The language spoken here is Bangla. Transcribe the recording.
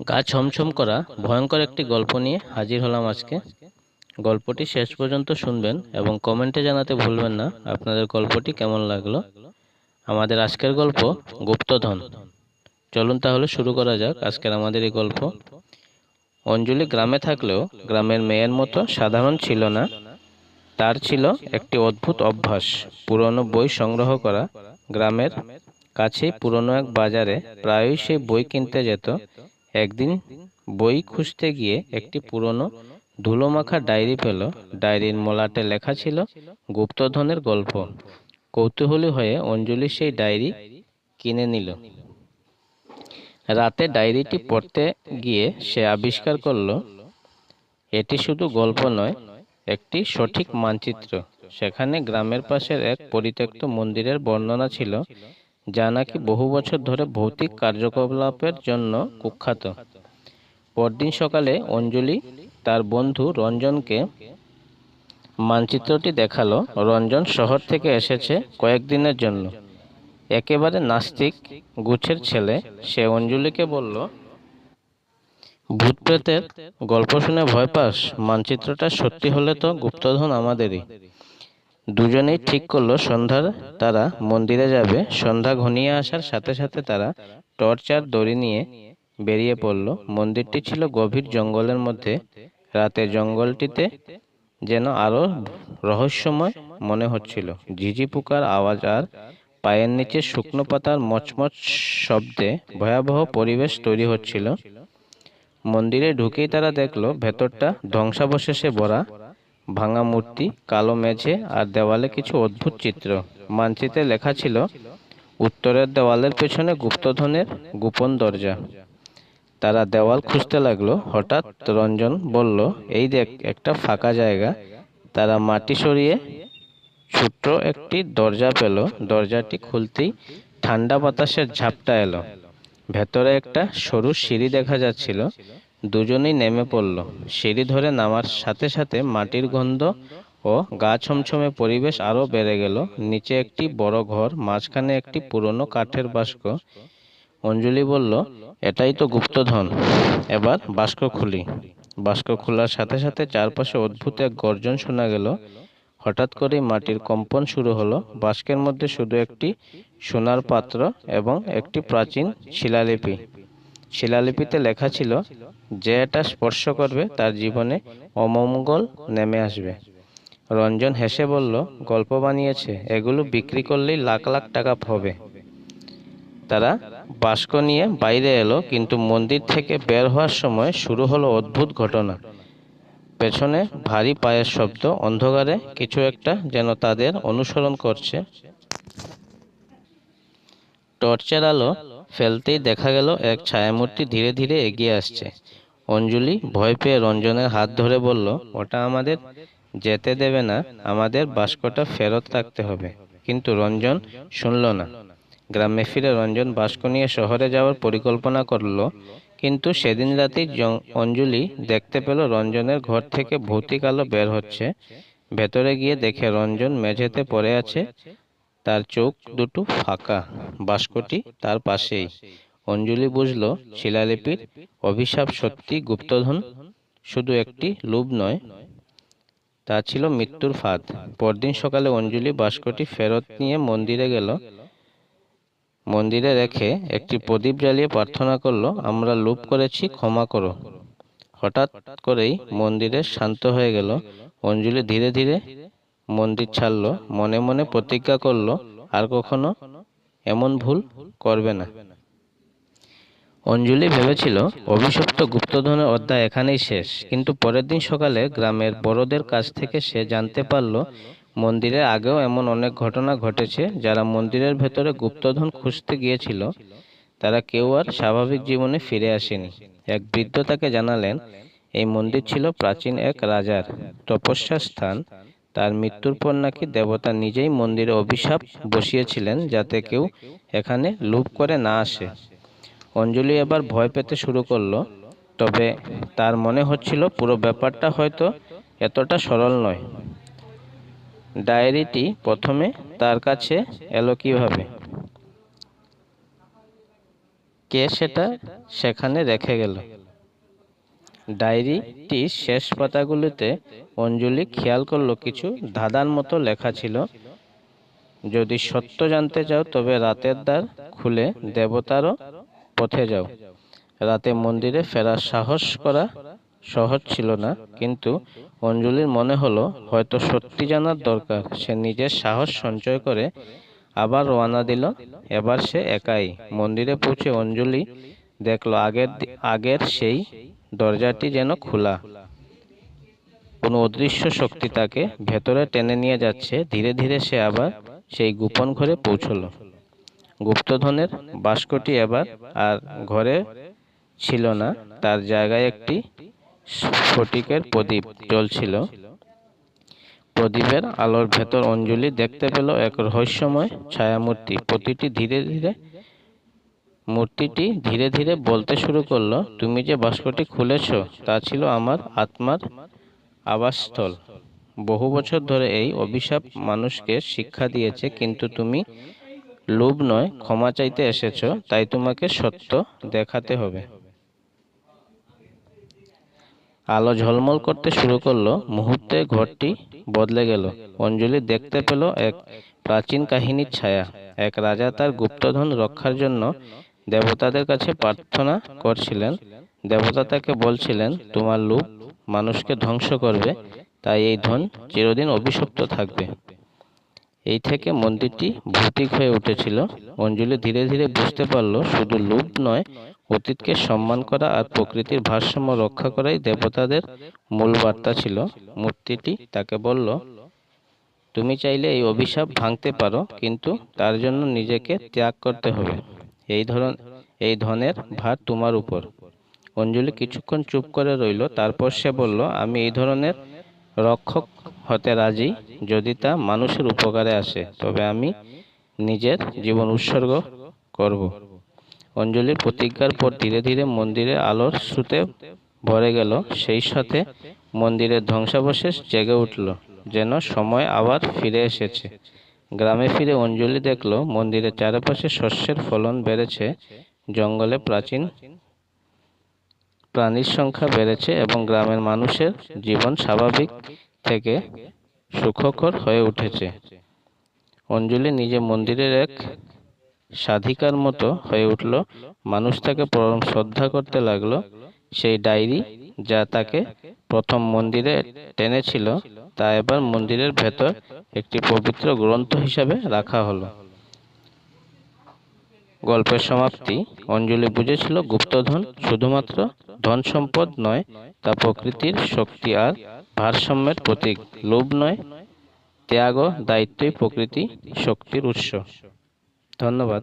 গা ছমছম করা ভয়ঙ্কর একটি গল্প নিয়ে হাজির হলাম আজকে। গল্পটি শেষ পর্যন্ত শুনবেন এবং কমেন্টে জানাতে ভুলবেন না আপনাদের গল্পটি কেমন লাগল। আমাদের আজকের গল্প গুপ্তধন। চলুন তাহলে শুরু করা যাক আজকের আমাদের এই গল্প। অঞ্জলি গ্রামে থাকলেও গ্রামের মেয়ের মতো সাধারণ ছিল না। তার ছিল একটি অদ্ভুত অভ্যাস, পুরনো বই সংগ্রহ করা। গ্রামের কাছে পুরনো এক বাজারে প্রায়ই সে বই কিনতে যেত। একদিন বই খুঁজতে গিয়ে একটি পুরনো ধুলোমাখা ডায়েরি পেল। ডায়েরির মলাটে লেখা ছিল গুপ্তধনের গল্প। কৌতূহলী হয়ে অঞ্জলি সেই ডায়েরি কিনে নিল। রাতে ডায়েরিটি পড়তে গিয়ে সে আবিষ্কার করল, এটি শুধু গল্প নয়, একটি সঠিক মানচিত্র। সেখানে গ্রামের পাশের এক পরিত্যক্ত মন্দিরের বর্ণনা ছিল যা নাকি বহু বছর ধরে ভৌতিক কার্যকলাপের জন্য কুখ্যাত। পরদিন সকালে অঞ্জলি তার বন্ধু রঞ্জনকে মানচিত্রটি দেখাল। রঞ্জন শহর থেকে এসেছে কয়েকদিনের জন্য। একেবারে নাস্তিক গুছের ছেলে, সে অঞ্জলিকে বলল ভূত প্রেতের গল্প শুনে ভয় পাস, মানচিত্রটা সত্যি হলে তো গুপ্তধন আমাদেরই। দুজনেই ঠিক করল, সন্ধ্যার তারা মন্দিরে যাবে। সন্ধ্যা ঘনিয়ে আসার সাথে সাথে তারা টর্চ আর দড়ি নিয়ে বেরিয়ে পড়ল। মন্দিরটি ছিল গভীর জঙ্গলের মধ্যে। রাতে জঙ্গলটিতে যেন আরও রহস্যময় মনে হচ্ছিল। ঝিঝি পোকার আওয়াজ আর পায়ের নিচে শুকনো পাতার মচমচ শব্দে ভয়াবহ পরিবেশ তৈরি হচ্ছিল। মন্দিরে ঢুকেই তারা দেখল, ভেতরটা ধ্বংসাবশেষে ভরা ভাঙা মূর্তি, কালো মেঝে আর দেওয়ালে কিছু অদ্ভুত চিত্র। মানচিত্রে লেখা ছিল, উত্তরের দেওয়ালের পেছনে গুপ্তধনের গোপন দরজা। তারা দেওয়াল খুঁজতে লাগল, হঠাৎ রঞ্জন বলল, এই দেখ, একটা ফাঁকা জায়গা। তারা মাটি সরিয়ে ছোট্ট একটি দরজা পেল। দরজাটি খুলতেই ঠান্ডা বাতাসের ঝাপটা এলো। ভেতরে একটা সরু সিঁড়ি দেখা যাচ্ছিল। দুজনেই নেমে পড়ল। সিঁড়ি ধরে নামার সাথে সাথে মাটির গন্ধ ও গা ছমছমে পরিবেশ আরও বেড়ে গেল। নিচে একটি বড় ঘর, মাঝখানে একটি পুরনো কাঠের বাস্ক। অঞ্জলি বলল, এটাই তো গুপ্তধন। এবার বাস্ক খুলি। বাস্ক খোলার সাথে সাথে চারপাশে অদ্ভুত এক গর্জন শোনা গেল। হঠাৎ করেই মাটির কম্পন শুরু হলো। বাস্কের মধ্যে শুধু একটি সোনার পাত্র এবং একটি প্রাচীন শিলালিপি। শিলালিপিতে লেখা ছিল যে এটা স্পর্শ করবে তার জীবনে অমঙ্গল নেমে আসবে। রঞ্জন হেসে বলল, গল্প বানিয়েছে, এগুলো বিক্রি করলেই লাখ লাখ টাকা হবে। তারা বাস্ক নিয়ে বাইরে এলো, কিন্তু মন্দির থেকে বের হওয়ার সময় শুরু হলো অদ্ভুত ঘটনা। পেছনে ভারী পায়ের শব্দ, অন্ধকারে কিছু একটা যেন তাদের অনুসরণ করছে। টর্চের আলো ফেলতেই দেখা গেল এক ছায়ামূর্তি ধীরে ধীরে এগিয়ে আসছে। অঞ্জলি ভয় পেয়ে রঞ্জনের হাত ধরে বলল, ওটা আমাদের যেতে দেবে না, আমাদের বাস্কটা ফেরত রাখতে হবে। কিন্তু রঞ্জন শুনল না। গ্রামে ফিরে রঞ্জন বাস্ক নিয়ে শহরে যাওয়ার পরিকল্পনা করল, কিন্তু সেদিন রাতেই অঞ্জলি দেখতে পেল রঞ্জনের ঘর থেকে ভৌতিক আলো বের হচ্ছে। ভেতরে গিয়ে দেখে রঞ্জন মেঝেতে পড়ে আছে তার চোখ দুটো ফাঁকা। বাস্কটি তার পাশেই। অঞ্জলি বুঝল, শিলালিপির অভিশাপ সত্যি গুপ্তধন, শুধু একটি লোভ নয়। তা ছিল মৃত্যুর ফাঁদ। পরদিন সকালে অঞ্জলি বাস্কটি ফেরত নিয়ে মন্দিরে গেল। মন্দিরে রেখে একটি প্রদীপ জ্বালিয়ে প্রার্থনা করল, আমরা লোভ করেছি, ক্ষমা করো। হঠাৎ করেই মন্দিরে শান্ত হয়ে গেল। অঞ্জলি ধীরে ধীরে মন্দির ছাড়ল, মনে মনে প্রতিজ্ঞা করল, আর কখনো এমন ভুল করবে না। অঞ্জলি ভেবেছিল, অভিশপ্ত গুপ্তধনের অধ্যায় এখানেই শেষ, কিন্তু পরের দিন সকালে গ্রামের বড়দের কাছ থেকে সে জানতে পারল মন্দিরের আগেও এমন অনেক ঘটনা ঘটেছে যারা মন্দিরের ভেতরে গুপ্তধন খুঁজতে গিয়েছিল, তারা কেউ আর স্বাভাবিক জীবনে ফিরে আসেনি। এক বৃদ্ধ তাকে জানালেন, এই মন্দির ছিল প্রাচীন এক রাজার তপস্যা স্থান। তার মৃত্যুর পর নাকি দেবতা নিজেই মন্দিরে অভিশাপ বসিয়েছিলেন যাতে কেউ এখানে লুপ করে না আসে। অঞ্জলি এবার ভয় পেতে শুরু করল, তবে তার মনে হচ্ছিল পুরো ব্যাপারটা হয়তো এতটা সরল নয়। ডায়েরিটি প্রথমে তার কাছে এলো কীভাবে? কে সেটা সেখানে রেখে গেল? ডায়েরিটির শেষ পাতাগুলিতে অঞ্জলি খেয়াল করল, কিছু ধাঁধার মতো লেখা ছিল। যদি সত্য জানতে চাও, তবে রাতের দ্বার খুলে দেবতারও পথে যাও। রাতে মন্দিরে ফেরার সাহস করা সহজ ছিল না, কিন্তু অঞ্জলির মনে হলো, হয়তো সত্যি জানার দরকার। সে নিজের সাহস সঞ্চয় করে আবার রওনা দিল। এবার সে একাই মন্দিরে পৌঁছে অঞ্জলি দেখল, আগের আগের সেই দরজাটি যেন খোলা। কোনো অদৃশ্য শক্তি তাকে ভেতরে টেনে নিয়ে যাচ্ছে। ধীরে ধীরে সে আবার সেই গোপন ঘরে পৌঁছলো। গুপ্তধনের বাস্কটি এবার আর ঘরে ছিল না। তার জায়গায় একটি স্ফটিকের প্রদীপ জ্বলছিল। প্রদীপের আলোর ভেতর অঞ্জলি দেখতে পেল এক রহস্যময় ছায়ামূর্তি। প্রতিটি ধীরে ধীরে মূর্তিটি ধীরে ধীরে বলতে শুরু করল, তুমি যে বাস্কটি খুলেছ, তা ছিল আমার আত্মার আবাসস্থল। বহু বছর ধরে এই অভিশাপ মানুষকে শিক্ষা দিয়েছে, কিন্তু তুমি লোভ নয়, ক্ষমা চাইতে এসেছ, তাই তোমাকে সত্য দেখাতে হবে। আলো ঝলমল করতে শুরু করল, মুহূর্তে ঘরটি বদলে গেল। অঞ্জলি দেখতে পেল এক প্রাচীন কাহিনীর ছায়া। এক রাজা তার গুপ্তধন রক্ষার জন্য দেবতাদের কাছে প্রার্থনা করছিলেন। দেবতা তাকে বলছিলেন, তোমার লোভ মানুষকে ধ্বংস করবে, তাই এই ধন চিরদিন অভিশপ্ত থাকবে। এই থেকে মন্দিরটি ভৌতিক হয়ে উঠেছিল। অঞ্জলি ধীরে ধীরে বুঝতে পারল, শুধু লোভ নয়, অতীতকে সম্মান করা আর প্রকৃতির ভারসাম্য রক্ষা করাই দেবতাদের মূল বার্তা ছিল। মূর্তিটি তাকে বলল, তুমি চাইলে এই অভিশাপ ভাঙতে পারো, কিন্তু তার জন্য নিজেকে ত্যাগ করতে হবে। এই ধরন, এই ধনের ভার তোমার উপর। অঞ্জলি কিছুক্ষণ চুপ করে রইল, তারপর সে বলল, আমি এই ধরনের রক্ষক হতে রাজি যদি তা মানুষের উপকারে আসে, তবে আমি নিজের জীবন উৎসর্গ করব। অঞ্জলির প্রতিজ্ঞার পর ধীরে ধীরে মন্দিরে আলোর স্রোতে ভরে গেল, সেই সাথে মন্দিরের ধ্বংসাবশেষ জেগে উঠল, যেন সময় আবার ফিরে এসেছে। গ্রামে ফিরে অঞ্জলি দেখল মন্দিরের চারপাশে শস্যের ফলন বেড়েছে, জঙ্গলে প্রাচীন প্রাণীর সংখ্যা বেড়েছে এবং গ্রামের মানুষের জীবন স্বাভাবিক থেকে সুখকর হয়ে উঠেছে। অঞ্জলি নিজে মন্দিরের এক সাধিকার মতো হয়ে উঠল। মানুষ তাকে পরম শ্রদ্ধা করতে লাগল। সেই ডায়েরি যা তাকে প্রথম মন্দিরে টেনেছিল, তা এবার মন্দিরের ভেতর একটি পবিত্র গ্রন্থ হিসাবে রাখা হলো। গল্পের সমাপ্তি, অঞ্জলি বুঝেছিল গুপ্তধন শুধুমাত্র ধন সম্পদ নয়, তা প্রকৃতির শক্তি আর ভারসাম্যের প্রতীক। লোভ নয়, ত্যাগ ও দায়িত্বই প্রকৃতি শক্তির উৎস। ধন্যবাদ।